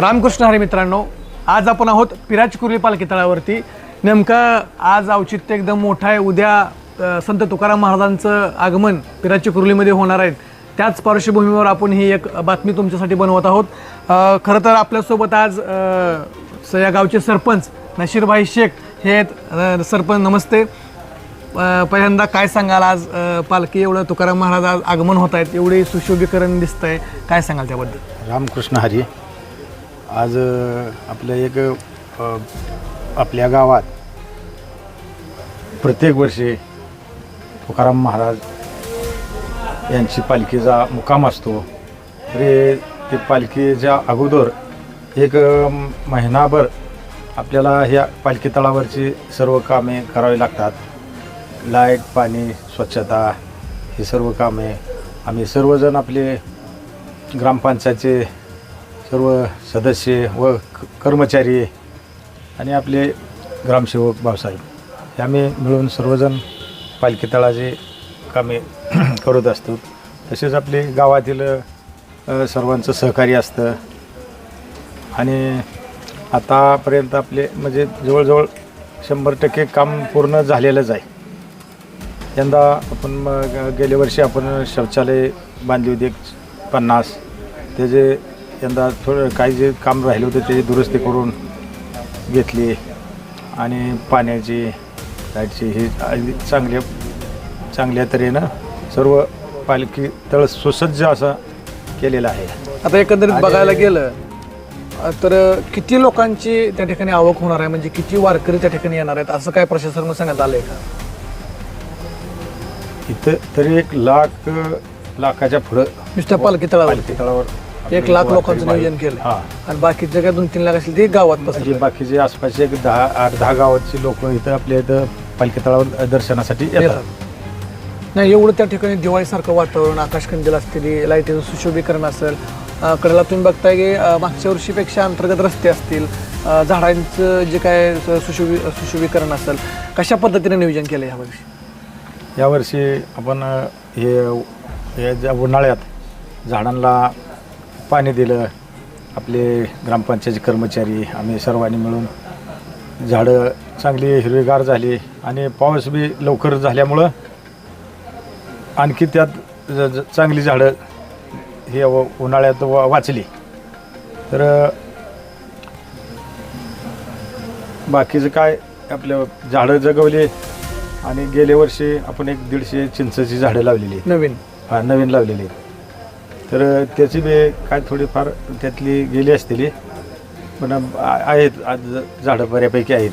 रामकृष्ण हरी मित्रांनो आज आपण आहोत पिराज कुर्ली पालखी तळावरती नेमकं आज औचित्य एकदम मोठं आहे. उद्या संत तुकाराम महाराजांचं आगमन पिराज कुर्लीमध्ये होणार आहे. त्याच पार्श्वभूमीवर आपण ही एक बातमी तुमच्यासाठी बनवत आहोत. खरं तर आपल्यासोबत आज अ, या गावचे सरपंच नशीरभाई शेख हे आहेत. सरपंच नमस्ते. पहिल्यांदा काय सांगाल आज पालखी एवढं तुकाराम महाराज आगमन होत आहेत एवढे सुशोभीकरण दिसतंय काय सांगाल त्याबद्दल? रामकृष्ण हरी आज आपलं एक आपल्या गावात प्रत्येक वर्षी तुकाराम महाराज यांची पालखीचा मुक्काम असतो. तरी ते पालखीच्या अगोदर एक महिनाभर आपल्याला ह्या पालखी तळावरची सर्व कामे करावी लागतात. लाइट पाणी स्वच्छता ही सर्व कामे आम्ही सर्वजण आपले ग्रामपंचायतचे सर्व सदस्य व क- कर्मचारी आणि आपले ग्रामसेवक भाऊसाहेब. हे आम्ही मिळून सर्वजण पालखी तळाचे कामे करत असतो. तसेच आपले गावातील सर्वांचं सहकार्य असतं. आणि आतापर्यंत आपले म्हणजे जवळजवळ शंभर टक्के काम पूर्ण झालेलंच आहे. यंदा आपण मग गेल्या वर्षी आपण शौचालय बांधली होती एक पन्नास. त्याचे यंदा थोडं काही जे काम राहिले होते त्याची दुरुस्ती करून घेतली आणि पाण्याची लाईटची ही चांगल्या चांगल्या तऱ्हेनं सर्व पालखी तळ सुसज्ज असा केलेला आहे. आता एकंदरीत बघायला गेलं तर किती लोकांची त्या ठिकाणी आवक होणार आहे? म्हणजे किती वारकरी त्या ठिकाणी येणार आहेत? असं काय प्रशासन सांगण्यात आलंय का? इथं तरी एक लाख लाखाच्या पुढं नुसत्या पालखी तळावर. पालखी तळावर एक लाख लोकांचं नियोजन केलं हां. आणि बाकीचे काय दोन तीन लाख असेल ते गावात म्हणजे पसरले बाकीचे आसपासचे एक दहा आठ दहा गावाची लोक इथं आपल्या इथं पालखी तळावर दर्शनासाठी येतात. येतात. नाही एवढं त्या ठिकाणी दिवाळीसारखं वातावरण आकाशकंदील असतील लाईटीचं सुशोभीकरण असेल अ, कडेला तुम्ही बघताय की अ, मागच्या वर्षीपेक्षा अंतर्गत रस्ते असतील अ, झाडांचं जे काय स- सुशोभी सुशोभीकरण असेल कशा पद्धतीने नियोजन केलं ह्या वर्षी? यावर्षी आपण अ, हे हे ज्या उन्हाळ्यात झाडांना पाणी दिलं आपले ग्रामपंचायतचे कर्मचारी आम्ही सर्वांनी मिळून झाडं चांगली हिरवीगार झाली आणि पाऊस बी लवकर झाल्यामुळं आणखी त्यात ज- चांगली झाडं हे उन्हाळ्यात वा- वाचली. तर बाकीचं काय आपलं झाडं जगवली आणि गेल्या वर्षी आपण एक दीडशे चिंचेची झाडं लावलेली. नवीन. हा नवीन लावलेली. आहेत तर त्याची बी काय थोडीफार त्यातली गेली असतील. पण आहेत आज झाडं बऱ्यापैकी आहेत.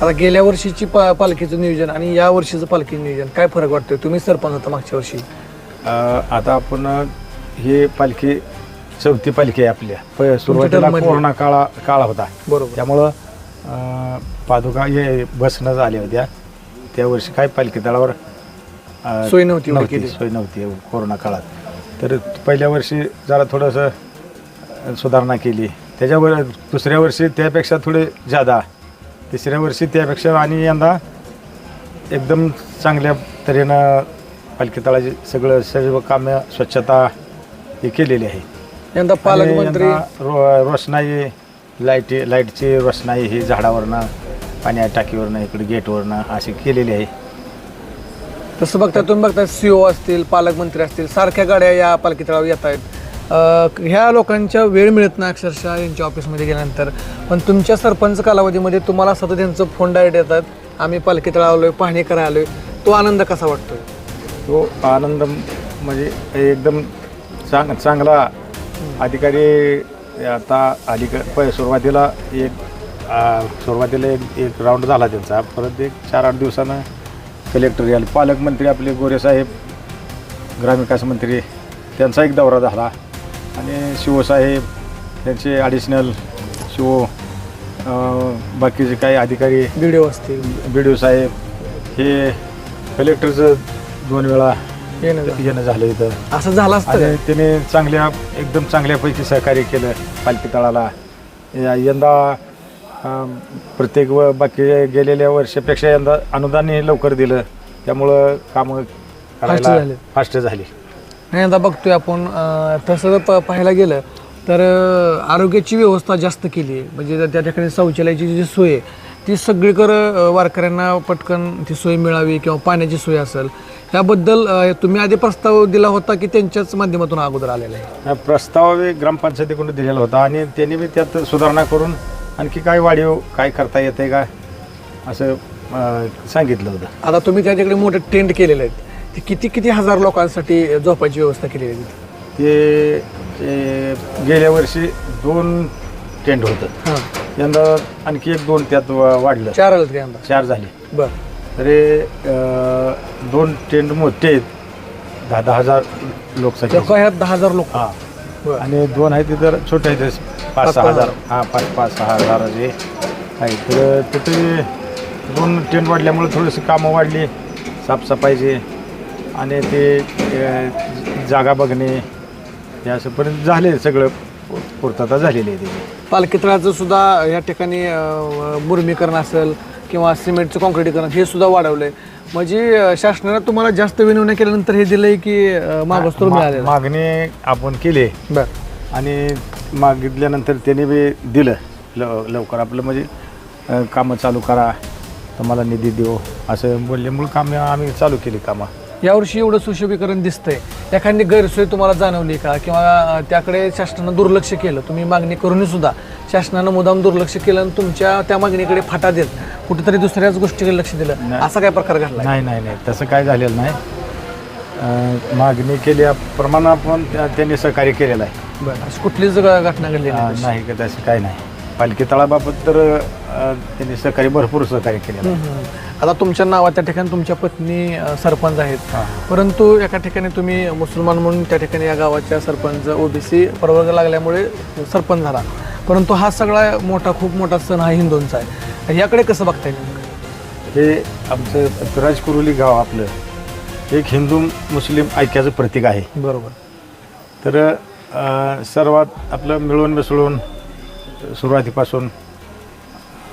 आता गेल्या वर्षीची पा पालखीचं नियोजन आणि या वर्षीचं पालखी नियोजन काय फरक वाटतोय? तुम्ही सरपंच होता मागच्या वर्षी. अ, आता आपण हे पालखी चौथी पालखी आहे आपल्या प- सुरुवातीला. कोरोना काळा काळ होता. बरोबर. त्यामुळं अ, पादुका हे बसनं झाल्या होत्या. त्या वर्षी काय पालखी तळावर अ, सोय नव्हती एवढी केली. सोय नव्हती कोरोना काळात. तर पहिल्या वर्षी जरा थोडंसं सुधारणा केली. त्याच्यावर दुसऱ्या वर्षी त्यापेक्षा थोडे जादा तिसऱ्या वर्षी त्यापेक्षा आणि यंदा एकदम चांगल्या तऱ्हेनं पालखी तळाची सगळं सर्व कामं स्वच्छता हे केलेली आहे. यंदा पालकमंत्री यंदा रो रोषणाई लाईटी लाईटची रोषणाई ही झाडावरनं पाण्या टाकीवरनं इकडे गेटवरनं अशी केलेली आहे. तसं बघता तुम्ही बघता सीओ असतील पालकमंत्री असतील सारख्या गाड्या या पालखी तळावर येत आहेत. ह्या लोकांच्या वेळ मिळत नाही अक्षरशः यांच्या ऑफिसमध्ये गेल्यानंतर. पण तुमच्या सरपंच कालावधीमध्ये तुम्हाला सतत त्यांचं फोन डायरेक्ट येतात आम्ही पालखी तळावर आलोय पाहणी करायला आलोय. तो आनंद कसा वाटतो तो आनंद म्हणजे एकदम चांग चांगला. अधिकारी आता अलीक प सुरुवातीला एक सुरुवातीला एक एक राऊंड झाला त्यांचा. परत एक चार आठ दिवसानं कलेक्टर याल. पालकमंत्री आपले गोरेसाहेब ग्रामविकास मंत्री त्यांचा एक दौरा झाला. आणि शिवसाहेब त्यांचे ॲडिशनल शिव बाकीचे काही अधिकारी व्हिडिओ असतील. बी डी ओ साहेब हे कलेक्टरचं दोन वेळा येणं जाणं. येणं झालं इथं. असं झालं असतं आणि? त्याने चांगल्या एकदम चांगल्यापैकी सहकार्य केलं पालखी तळाला. या- यंदा प्रत्येक व बाकी गेलेल्या वर्षापेक्षा यंदा अनुदानही लवकर दिलं. त्यामुळं कामं करायला झाले. फास्ट झाली. नाही आता बघतोय आपण. अं, तसं प- पाहायला गेलं तर अं, आरोग्याची व्यवस्था जास्त केली आहे. म्हणजे त्या- त्या ठिकाणी शौचालयाची जी सोय आहे ती सगळीकडं अं, वारकऱ्यांना पटकन ती सोय मिळावी किंवा पाण्याची सोय असेल. याबद्दल अं, तुम्ही आधी प्रस्ताव दिला होता की त्यांच्याच माध्यमातून अगोदर आलेला आहे? हा प्रस्ताव ग्रामपंचायतीकडून दिलेला होता आणि त्यांनी बी त्यात सुधारणा करून आणखी काय वाढीव काय करता येते का? असं अं, सांगितलं होतं. आता तुम्ही त्या ठिकाणी मोठे टेंट केलेले आहेत ते किती किती हजार लोकांसाठी झोपायची व्यवस्था केलेली आहे? तिथे? ते ते गेल्या वर्षी दोन टेंट होतं. हां. यंदा आणखी एक दोन त्यात वा- वाढलं. चार आलं काय अंदाज चार झाले. बरं. तरी अं, दोन टेंट मोठे आहेत. दहा दहा हजार लोकसंख्या. लोक ह्यात दहा हजार लोक. हां. बरं. आणि दोन आहेत तिथं छोटे आहेत. पाच सहा हजार हां पाच पाच सहा हजार जे आहे तर तिथे दोन टेंट वाढल्यामुळे थोडीशी कामं वाढली. साफसफाईची आणि ते अं, जागा बघणे. हे असंपर्यंत झाले सगळं. पू- पूर्तता झालेली आहे त्याची. पालखी सुद्धा या ठिकाणी अं, मुरमीकरण असेल किंवा सिमेंटचं कॉन्क्रिटीकरण हे सुद्धा वाढवलंय. म्हणजे अं, शासनानं तुम्हाला जास्त विनवण्या केल्यानंतर हे दिलंय की अं, मागासवर मा- मिळालेलं मागणी आपण केली. बरं. आणि मागितल्यानंतर त्यांनी बी दिलं. लव लवकर आपलं म्हणजे कामं चालू करा. तुम्हाला निधी देऊ. असं बोलल्यामुळं कामं आम्ही चालू केली कामं. यावर्षी एवढं सुशोभीकरण दिसतंय. एखादी गैरसोय तुम्हाला जाणवली का? किंवा त्याकडे शासनानं दुर्लक्ष केलं. तुम्ही मागणी करूनही सुद्धा शासनानं मुदाम दुर्लक्ष केलं आणि तुमच्या त्या मागणीकडे फाटा देत कुठेतरी दुसऱ्याच गोष्टीकडे लक्ष दिलं. असा काय प्रकार घडला नाही नाही नाही. तसं काय झालेलं नाही. मागणी केल्याप्रमाणे आपण त्या- त्यांनी सहकार्य केलेलं आहे. बरं अशी कुठलीच घ- घटना घडली अं, नाही नाही का तसं काय नाही. पालखी तळाबाबत तर अं, त्यांनी सहकार्य भरपूर सहकार्य केलेलं आहे. हम्म. आता तुमच्या नावात त्या ठिकाणी तुमच्या पत्नी अ, सरपंच आहेत. हां. परंतु एका ठिकाणी तुम्ही मुसलमान म्हणून त्या ठिकाणी या गावाच्या सरपंच ओबीसी प्रवर्ग लागल्यामुळे सरपंच झाला. परंतु हा सगळा मोठा खूप मोठा सण हा हिंदूंचा आहे. याकडे कसं बघताय नेमकं? हे आमचं पिराज कुरुली गाव आपलं एक हिंदू मुस्लिम ऐक्याचं प्रतीक आहे. बरोबर. तर अ, सर्वात आपलं मिळून मिसळून सुरुवातीपासून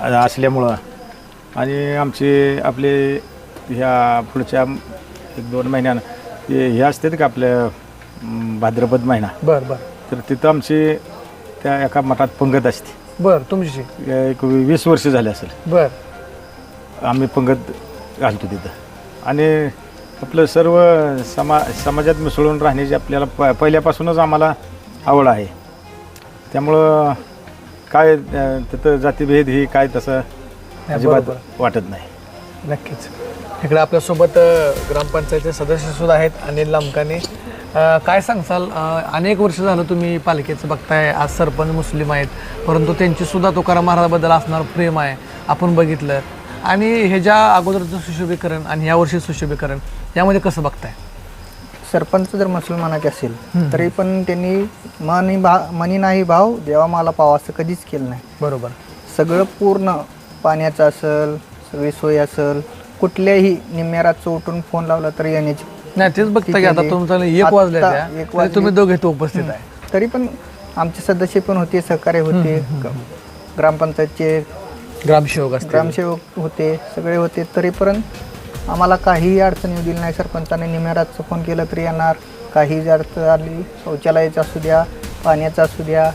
असल्यामुळं आणि आमचे आपले ह्या पुढच्या एक दोन महिन्यानं हे हे असतात का आपल्या अम, भाद्रपद महिना? बर बर. तर तिथं आमची त्या एका मठात पंगत असते. बर तुमची? एक वीस वर्ष झाले असेल. बर. आम्ही पंगत घालतो तिथं. आणि आपलं सर्व समा समाजात मिसळून राहण्याची आपल्याला प पहिल्यापासूनच आम्हाला आवड आहे. त्यामुळं काय अं, तिथं जातीभेद ही काय तसं अजिबात बरोबर. वाटत नाही. नक्कीच. इकडे आपल्यासोबत अ, ग्रामपंचायतचे सदस्य सुद्धा आहेत अनिल लामकाने अ, काय सांगसाल? अ, अनेक वर्ष झालं तुम्ही पालिकेचं बघताय आज सरपंच मुस्लिम आहेत. परंतु त्यांची सुद्धा तुकाराम महाराजाबद्दल असणार प्रेम आहे आपण बघितलं. आणि ह्याच्या अगोदरचं सुशोभीकरण आणि यावर्षी सुशोभीकरण यामध्ये कसं बघताय? सरपंच जर मुसलमानाचे असेल तरी पण त्यांनी मनी भा मनी नाही भाव देवा मला पाव असं कधीच केलं नाही. बरोबर. सगळं पूर्ण पाण्याचं असेल सगळी सोय असेल कुठल्याही निम्म्यारात उठून फोन लावला तरी येण्याची नाही तेच बघता की आता. तुमचं एक वाजले एक तरी वाजले. तुम्ही दोघे तो उपस्थित आहे. तरी पण आमचे सदस्य पण होते सहकार्य होते. ग्रामपंचायतचे ग्रामसेवक असतील. ग्रामसेवक होते सगळे होते. तरीपर्यंत आम्हाला काहीही अडचण येऊ दिली नाही. सरपंचाने निम्यारातचं फोन केलं तरी येणार. काही अडचण आली शौचालयाचं असू द्या पाण्याचं असू द्या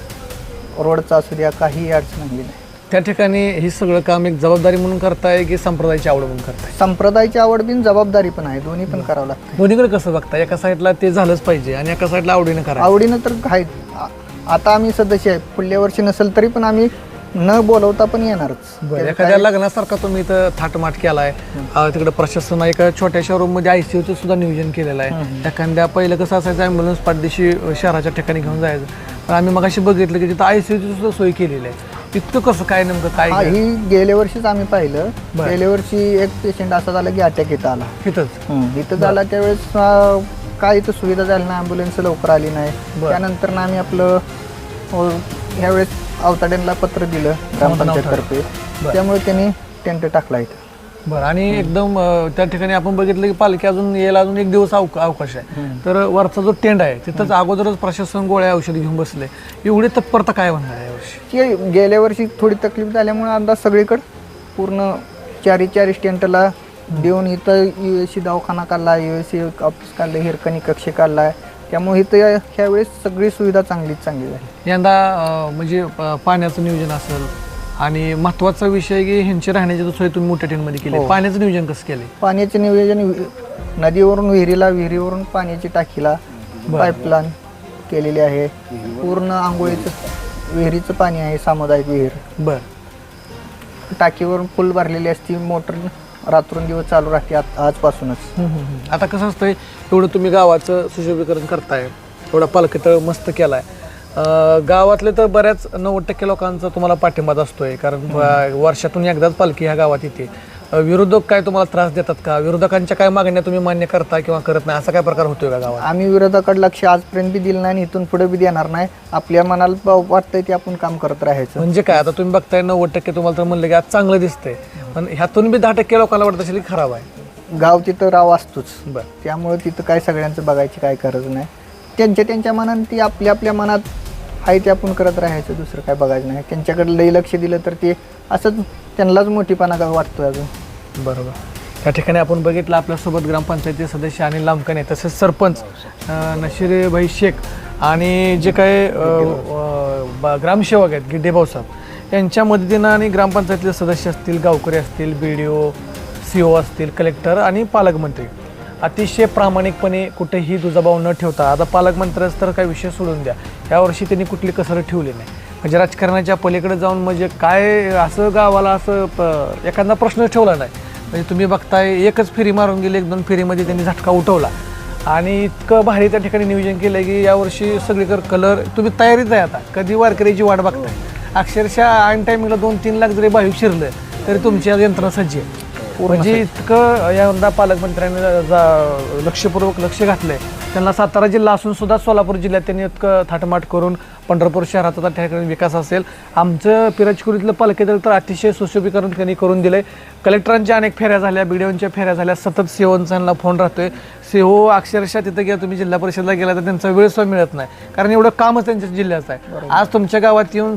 रोडचं असू द्या काहीही अडचण आली नाही. त्या ठिकाणी हे सगळं काम एक जबाबदारी म्हणून करताय की संप्रदायाची आवड म्हणून करताय? संप्रदायाची आवड बिन जबाबदारी पण आहे. दोन्ही पण करावं लागतं. दोन्हीकडे कसं बघता एका साईडला ते झालंच पाहिजे आणि एका साईडला आवडीनं करा आवडीनं तर आहे आ- आता आम्ही सदस्य आहे. पुढल्या वर्षी नसेल तरी पण आम्ही न बोलवता पण येणारच. बरं एखाद्या लग्नासारखा तुम्ही इथं थाटमाट केलाय. अं, तिकडे प्रशासन एका छोट्याशा रूममध्ये आयसीयूचं सुद्धा नियोजन केलेलं आहे. एखाद्या पहिलं कसं असायचं ॲम्ब्युलन्स पाठदिशी शहराच्या ठिकाणी घेऊन जायचं. पण आम्ही मगाशी बघितलं की तिथं आयसीयूची सुद्धा सोय केलेली आहे. तितकं कसं काय नेमकं काय हा गेल्या वर्षीच आम्ही पाहिलं. बरं. गेल्या वर्षी एक पेशंट असा झाला की अटॅक येत आला. तिथंच इथं झाला त्यावेळेस अं, काय इथं सुविधा झाली नाही ॲम्ब्युलन्स लवकर आली नाही. बरं. त्यानंतर ना आम्ही आपलं अं, ह्यावेळेस अवताड्यांना पत्र दिलं ग्रामपंचायततर्फे त्यामुळे त्यांनी टेंट टाकला इथं. बरं आणि एकदम अं, त्या ठिकाणी आपण बघितलं की पालखी अजून यायला अजून एक दिवस अवक- अवकाश आहे. तर वरचा जो टेंड आहे तिथंच अगोदरच प्रशासन गोळ्या औषधी घेऊन बसले. एवढी तत्परता काय म्हणणार आहे यावर्षी की गेल्या वर्षी थोडी तकलीफ झाल्यामुळे अंदाज सगळीकडं पूर्ण चारी चारी स्टँटला देऊन इथं यू एस सी दवाखाना काढला यू एस सी ऑफिस काढलं हिरकणी कक्ष काढला. त्यामुळे इथं ह्यावेळेस सगळी सुविधा चांगलीच चांगली झाली. यंदा अं, म्हणजे पाण्याचं नियोजन असेल आणि महत्त्वाचा विषय की ह्यांची राहण्याची सोय तुम्ही मोठ्या टेनमध्ये केली. हो. पाण्याचं नियोजन कसं केलंय? पाण्याचे नियोजन वि- नदीवरून विहिरीला विहिरीवरून पाण्याची टाकीला पाईपलाईन केलेली आहे. पूर्ण आंघोळीचं विहिरीचं पाणी आहे सामुदायिक विहीर. बर. टाकीवरून फुल भरलेली असती मोटर रात्रंदिवस चालू राहते आत- आजपासूनच. आता कसं असतंय एवढं तुम्ही गावाचं सुशोभीकरण करताय एवढा पालखीतळ मस्त केलाय. अं, गावातले तर बऱ्याच नव्वद टक्के लोकांचा तुम्हाला पाठिंबाच असतोय कारण वर्षातून एकदाच पालखी ह्या गावात येते. विरोधक काय तुम्हाला त्रास देतात का? विरोधकांच्या काय मागण्या तुम्ही मान्य करता किंवा करत नाही? असा काय प्रकार होतोय का गावात? आम्ही विरोधाकडे लक्ष आजपर्यंत बी दिलं नाही आणि इथून पुढे बी देणार नाही. आपल्या मनाला ब- वाटतंय ते आपण काम करत राहायचं. म्हणजे काय? आता तुम्ही बघताय नव्वद टक्के तुम्हाला तर म्हणलं की आज चांगलं दिसतंय. पण ह्यातून बी दहा टक्के लोकांना वाटत असेल की खराब आहे. गाव तिथं राव असतोच. बरं. त्यामुळे तिथं काय सगळ्यांचं बघायची काय गरज नाही. त्यांच्या त्यांच्या मनात ती आपल्या आपल्या मनात आहे ते आपण करत राहायचं दुसरं काय बघायचं नाही. त्यांच्याकडे लई लक्ष दिलं तर ते असंच त्यांनाच मोठीपणा का वाटतोय अजून? बरोबर. या ठिकाणी आपण बघितलं आपल्यासोबत ग्रामपंचायती सदस्य अनिल लांबकाने तसेच सरपंच अं, नशिरेभाई शेख आणि जे काय ग्रामसेवक आहेत गिड्डे भाऊसाहेब यांच्या मदतीनं आणि ग्रामपंचायतीचे सदस्य असतील गावकरी असतील बी डी ओ सी ओ असतील कलेक्टर आणि पालकमंत्री. अतिशय प्रामाणिकपणे कुठेही दुजाभाव न ठेवता आता पालकमंत्र्याच तर काही विषय सोडून द्या. यावर्षी त्यांनी कुठली कसरत ठेवली नाही. म्हणजे राजकारणाच्या पलीकडे जाऊन म्हणजे काय असं गावाला असं प- एखादा प्रश्न ठेवला नाही. म्हणजे तुम्ही बघताय एकच फेरी मारून गेली एक दोन फेरीमध्ये त्यांनी झटका उठवला. आणि इतकं भारी त्या ठिकाणी नियोजन केलं की यावर्षी सगळीकडे कलर तुम्ही तयारीच आहे आता. कधी वारकऱ्याची वाट बघताय. अक्षरशः आयन टायमिंगला दोन तीन लाख जरी भाविक शिरलं तरी तुमची आज यंत्रणा सज्ज आहे. म्हणजे इतकं यंदा पालकमंत्र्यांनी जा- लक्षपूर्वक लक्ष घातलंय. त्यांना सातारा जिल्हा असून सुद्धा सोलापूर जिल्ह्यात त्यांनी इतकं थाटमाट करून पंढरपूर शहराचा त्या ठिकाणी विकास असेल. आमचं पिराजकुरीतलं पालखीदल तर अतिशय सुशोभीकरण त्यांनी करून दिलंय. कलेक्टरांच्या अनेक फेऱ्या झाल्या बीडीओंच्या फेऱ्या झाल्या. सतत सीओंचा फोन राहतोय. सीओ अक्षरशः तिथं गेला तुम्ही जिल्हा परिषदला गेला तर त्यांचा वेळ सुद्धा मिळत नाही. कारण एवढं कामच त्यांच्या जिल्ह्याचं आहे. आज तुमच्या गावात येऊन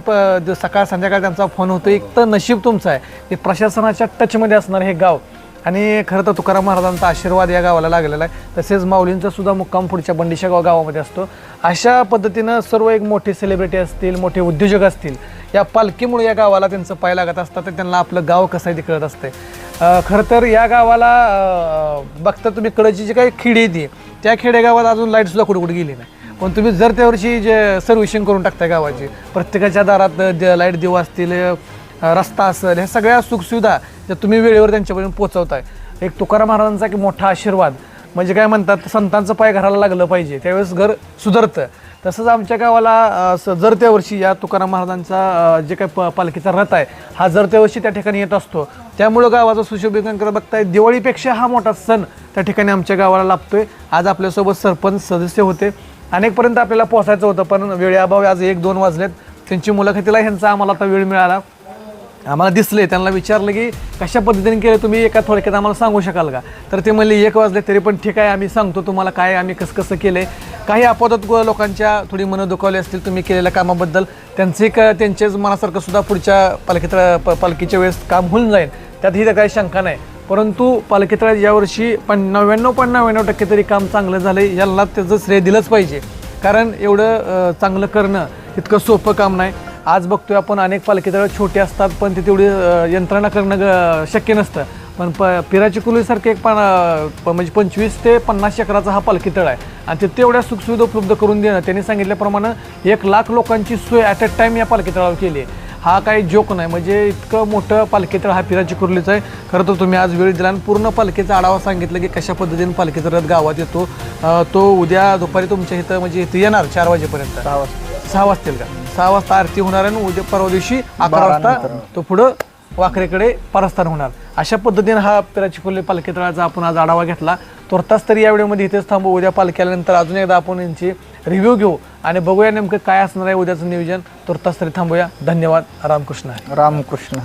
सकाळ संध्याकाळ त्यांचा फोन होतो एक तर नशीब तुमचं आहे. ते प्रशासनाच्या टचमध्ये असणार हे गाव. आणि खरं तर तुकाराम महाराजांचा आशीर्वाद या गावाला लागलेला आहे. तसेच माऊलींचा सुद्धा मुक्काम पुढच्या बंडिशा गाव गावामध्ये असतो. अशा पद्धतीनं सर्व एक मोठे सेलिब्रिटी असतील मोठे उद्योजक असतील या पालखीमुळे या गावाला त्यांचं पाय लागत असतात तर त्यांना आपलं गाव कसं आहे ते कळत असते. खरं तर या गावाला बघता तुम्ही कडची जी काही खेडी येते त्या खेडेगावात अजून लाईटसुद्धा कुठे कुठे गेली नाही. पण तुम्ही जर त्यावरची जे सर्व्हिसिंग करून टाकताय गावाची प्रत्येकाच्या दारात द- लाइट दिवा असतील रस्ता असेल ह्या सगळ्या सुखसुविधा ज्या तुम्ही वेळेवर त्यांच्यापर्यंत पोहोचवताय. एक तुकाराम महाराजांचा की मोठा आशीर्वाद. म्हणजे काय म्हणतात संतांचं पाय घराला लागलं पाहिजे त्यावेळेस घर सुधरतं. तसंच आमच्या गावाला स- जर त्या वर्षी या तुकाराम महाराजांचा जे काय प पालखीचा रथ आहे हा जर त्या वर्षी त्या ठिकाणी येत असतो त्यामुळं गावाचं सुशोभीकरण करत बघताय दिवाळीपेक्षा हा मोठा सण त्या ठिकाणी आमच्या गावाला लाभतोय. आज आपल्यासोबत सरपंच सदस्य होते. अनेकपर्यंत आपल्याला पोहोचायचं होतं पण वेळेअभावी आज एक दोन वाजलेत. त्यांची मुलाखतीला ह्यांचा आम्हाला आता वेळ मिळाला. आम्हाला दिसले त्यांना विचारलं की कशा पद्धतीने केलं तुम्ही? एका थोडक्यात आम्हाला सांगू शकाल का? तर ते म्हणले एक वाजले तरी पण ठीक आहे आम्ही सांगतो तुम्हाला काय आम्ही कसं कसं केलं आहे काही अपवादात लोकांच्या थोडी मनं दुखावली असतील तुम्ही केलेल्या कामाबद्दल. त्यांचे क त्यांचेच मनासारखं सुद्धा पुढच्या पालखीतळ प- पालखीच्या वेळेस काम होऊन जाईल. त्यात ही तर काही शंका नाही. परंतु पालखीतळ्यात यावर्षी पण नव्याण्णव पण नव्याण्णव टक्के तरी काम चांगलं झालं आहे याला त्याचं श्रेय दिलंच पाहिजे. कारण एवढं चांगलं करणं इतकं सोपं काम नाही. आज बघतोय आपण अनेक पालखीतळं छोटे असतात पण ते तेवढी यंत्रणा करणं ग- शक्य नसतं. पण प पिराची कुलीसारखे एक पण म्हणजे पंचवीस ते पन्नास एकराचा हा पालखीतळ आहे. आणि तिथे एवढ्या सुखसुविधा उपलब्ध करून देणं त्यांनी सांगितल्याप्रमाणे एक लाख लोकांची सोय ॲट अ टाईम या पालखीतळावर केली आहे. हा काही जोक नाही म्हणजे इतकं मोठं पालखीतळ हा पिराची कुर्लीचं आहे. खरं तर तुम्ही आज वेळ दिला आणि पूर्ण पालखीचा आढावा सांगितलं की कशा पद्धतीने पालखीचा रथ गावात येतो. तो उद्या दुपारी तुमच्या इथं म्हणजे इथं येणार चार वाजेपर्यंत. सहा वाजता. सहा वाजतील का? सहा वाजता आरती होणार आणि उद्या परवा दिवशी अकरा वाजता. तो पुढं वाकरेकडे परस्थान होणार. अशा पद्धतीने हा पिराची फुले पालखी तळाचा आपण आज आढावा घेतला. तुर्तास तरी या व्हिडिओमध्ये इथेच थांबू. उद्या पालखी आल्यानंतर अजून एकदा आपण यांची रिव्ह्यू घेऊ आणि बघूया नेमकं काय असणार आहे उद्याचं नियोजन. तुर्तास तरी थांबूया. धन्यवाद. रामकृष्ण. रामकृष्ण